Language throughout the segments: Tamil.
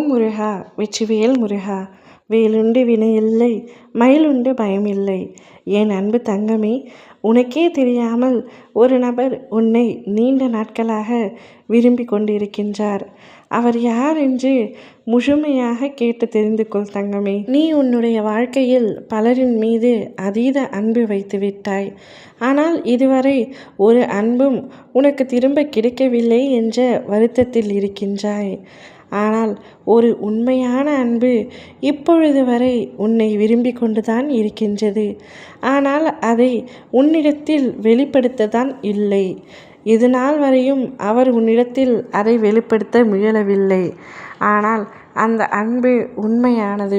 ஓம் முருகா வெற்றிவேல் முருகா வேலுண்டு வினையில்லை மயிலுண்டு பயமில்லை. என் அன்பு தங்கமே உனக்கே தெரியாமல் ஒரு நபர் உன்னை நீண்ட நாட்களாக விரும்பி கொண்டிருக்கின்றார். அவர் யார் என்று முழுமையாக கேட்டு தெரிந்து கொள் தங்கமே. நீ உன்னுடைய வாழ்க்கையில் பலரின் மீது அதீத அன்பு வைத்து விட்டாய். ஆனால் இதுவரை ஒரு அன்பும் உனக்கு திரும்ப கிடைக்கவில்லை என்ற வருத்தத்தில் இருக்கின்றாய். ஆனால் ஒரு உண்மையான அன்பு இப்பொழுது வரை உன்னை விரும்பி கொண்டுதான் இருக்கின்றது. ஆனால் அதை உன்னிடத்தில் வெளிப்படுத்ததான் இல்லை. இது நாள் வரையும் அவர் உன்னிடத்தில் அதை வெளிப்படுத்த முயலவில்லை. ஆனால் அந்த அன்பு உண்மையானது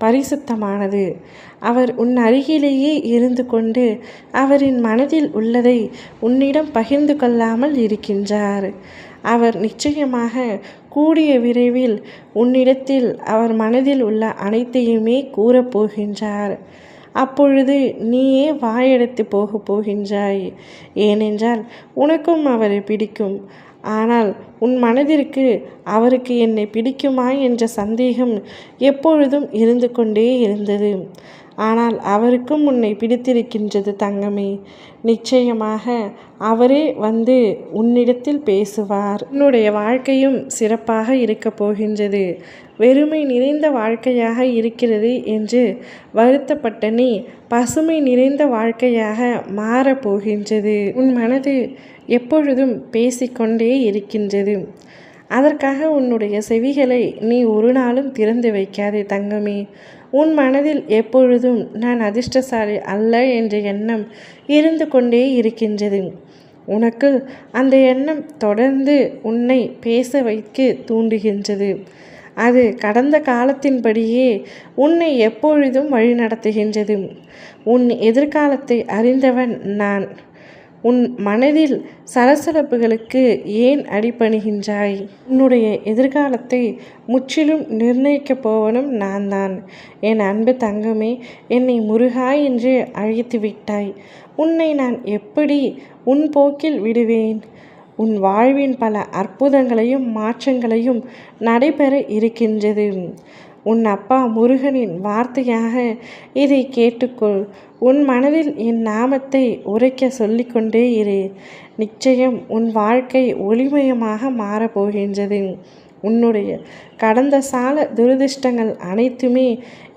பரிசுத்தமானது. அவர் உன் அருகிலேயே இருந்து கொண்டு அவரின் மனதில் உள்ளதை உன்னிடம் பகிர்ந்து கொள்ளாமல் இருக்கின்றார். அவர் நிச்சயமாக கூடிய விரைவில் உன்னிடத்தில் அவர் மனதில் உள்ள அனைத்தையுமே கூறப்போகின்றார் அப்பொழுது நீயே வாயெடுத்து போக போகின்றாய். ஏனென்றால் உனக்கும் அவரை பிடிக்கும். ஆனால் உன் மனதிற்கு அவருக்கு என்னை பிடிக்குமா என்ற சந்தேகம் எப்பொழுதும் இருந்து கொண்டே இருந்தது. ஆனால் அவருக்கும் உன்னை பிடித்திருக்கின்றது தங்கமே. நிச்சயமாக அவரே வந்து உன்னிடத்தில் பேசுவார். உன்னுடைய வாழ்க்கையும் சிறப்பாக இருக்கப் போகின்றது. வெறுமை நிறைந்த வாழ்க்கையாக இருக்கிறது என்று வருத்தப்பட்ட நீ பசுமை நிறைந்த வாழ்க்கையாக மாறப்போகின்றது உன் மனது எப்பொழுதும் பேசிக்கொண்டே இருக்கின்றது. அதற்காக உன்னுடைய செவிகளை நீ ஒரு நாளும் திறந்து வைக்காதே தங்கமே. உன் மனதில் எப்பொழுதும் நான் அதிர்ஷ்டசாலி அல்ல என்ற எண்ணம் இருந்து கொண்டே இருக்கின்றது. உனக்கு அந்த எண்ணம் தொடர்ந்து உன்னை பேச வைக்க தூண்டுகின்றது. அது கடந்த காலத்தின்படியே உன்னை எப்பொழுதும் வழிநடத்துகின்றது. உன் எதிர்காலத்தை அறிந்தவன் நான். உன் மனதில் சலசலப்புகளுக்கு ஏன் அடிபணிகின்றாய்? உன்னுடைய எதிர்காலத்தை முற்றிலும் நிர்ணயிக்கப் போவனும் நான் தான் என் அன்பு தங்கமே என்னை முருகாய் என்று அழைத்து விட்டாய். உன்னை நான் எப்படி உன் போக்கில் விடுவேன்? உன் வாழ்வின் பல அற்புதங்களையும் மாற்றங்களையும் நடைபெற இருக்கின்றது. உன் அப்பா முருகனின் வார்த்தையாக இதை கேட்டுக்கொள். உன் மனதில் என் நாமத்தை உரைக்க சொல்லிக்கொண்டே இரு. நிச்சயம் உன் வாழ்க்கை ஒளிமயமாக மாறப்போகின்றது உன்னுடைய கடந்த சால துரதிர்ஷ்டங்கள் அனைத்துமே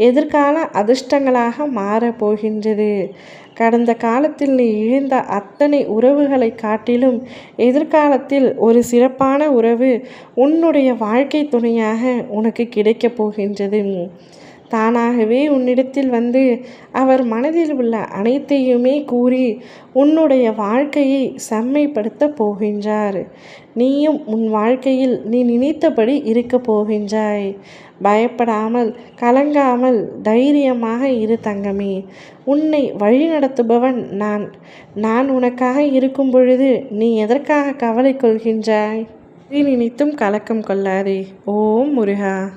எதிர்கால அதிர்ஷ்டங்களாக மாறப்போகின்றது கடந்த காலத்தில் நீ இழந்த அத்தனை உறவுகளை காட்டிலும் எதிர்காலத்தில் ஒரு சிறப்பான உறவு உன்னுடைய வாழ்க்கை துணையாக உனக்கு கிடைக்கப் போகின்றது. தானாகவே உன்னிடத்தில் வந்து அவர் மனதில் உள்ள அனைத்தையுமே கூறி உன்னுடைய வாழ்க்கையை செம்மைப்படுத்த போகின்றார். நீயும் உன் வாழ்க்கையில் நீ நினைத்தபடி இருக்க போகின்றாய். பயப்படாமல் கலங்காமல் தைரியமாக இரு தங்கமே. உன்னை வழிநடத்துபவன் நான். நான் உனக்காக இருக்கும் பொழுது நீ எதற்காக கவலை கொள்கின்றாய்? நினைத்தும் கலக்கம் கொள்ளாதே. ஓம் முருகா.